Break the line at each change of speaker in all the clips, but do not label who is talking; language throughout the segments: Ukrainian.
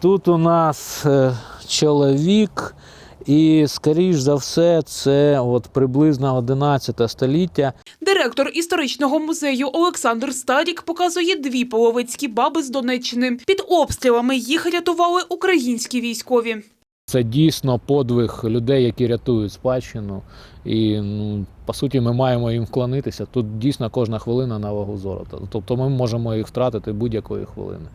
Тут у нас е, чоловік, і скоріш за все, це от приблизно 11 століття.
Директор історичного музею Олександр Стадік показує дві половецькі баби з Донеччини. Під обстрілами їх рятували українські військові.
Це дійсно подвиг людей, які рятують спадщину. І ну, по суті, ми маємо їм вклонитися. Тут дійсно кожна хвилина на вагу золота. Тобто ми можемо їх втратити будь-якої хвилини.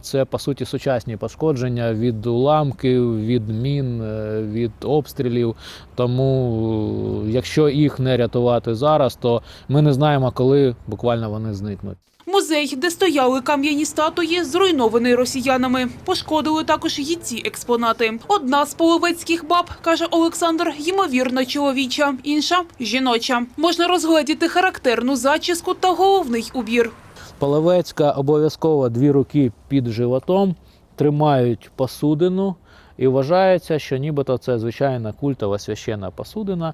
Це по суті сучасні пошкодження від уламків, від мін, е, від обстрілів. Тому, е, якщо їх не рятувати зараз, то ми не знаємо, коли буквально вони зникнуть.
Музей, де стояли кам'яні статуї, зруйнований росіянами. Пошкодили також і ці експонати. Одна з половецьких баб, каже Олександр, ймовірно чоловіча, інша жіноча. Можна розгледіти характерну зачіску та головний убір.
Половецька обов'язково дві руки під животом тримають посудину. І вважається, що нібито це звичайна культова священна посудина.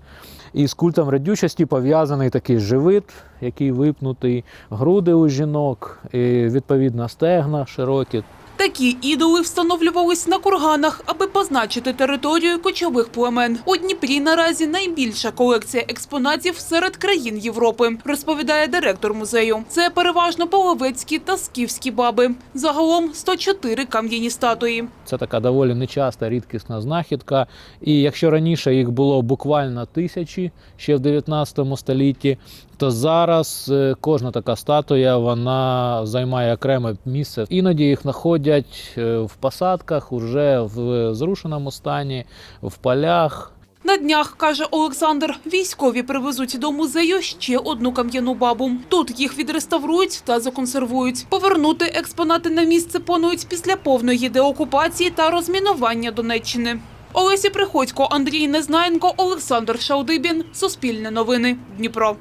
І з культом радючості пов'язаний такий живит, який випнутий, груди у жінок, і відповідно стегна широкі.
Такі ідоли встановлювались на курганах, аби позначити територію кочових племен. У Дніпрі наразі найбільша колекція експонатів серед країн Європи, розповідає директор музею. Це переважно половецькі та скіфські баби. Загалом 104 кам'яні статуї.
Це така доволі нечаста рідкісна знахідка. І якщо раніше їх було буквально тисячі ще в 19 столітті, то зараз е, кожна така статуя вона займає окреме місце. Іноді їх знаходять е, в посадках, уже в зрушеному стані, в полях.
На днях, каже Олександр, військові привезуть до музею ще одну кам'яну бабу. Тут їх відреставрують та законсервують. Повернути експонати на місце планують після повної деокупації та розмінування Донеччини. Олесі Приходько, Андрій Незнаєнко, Олександр Шаудибін. Суспільне новини. Дніпро.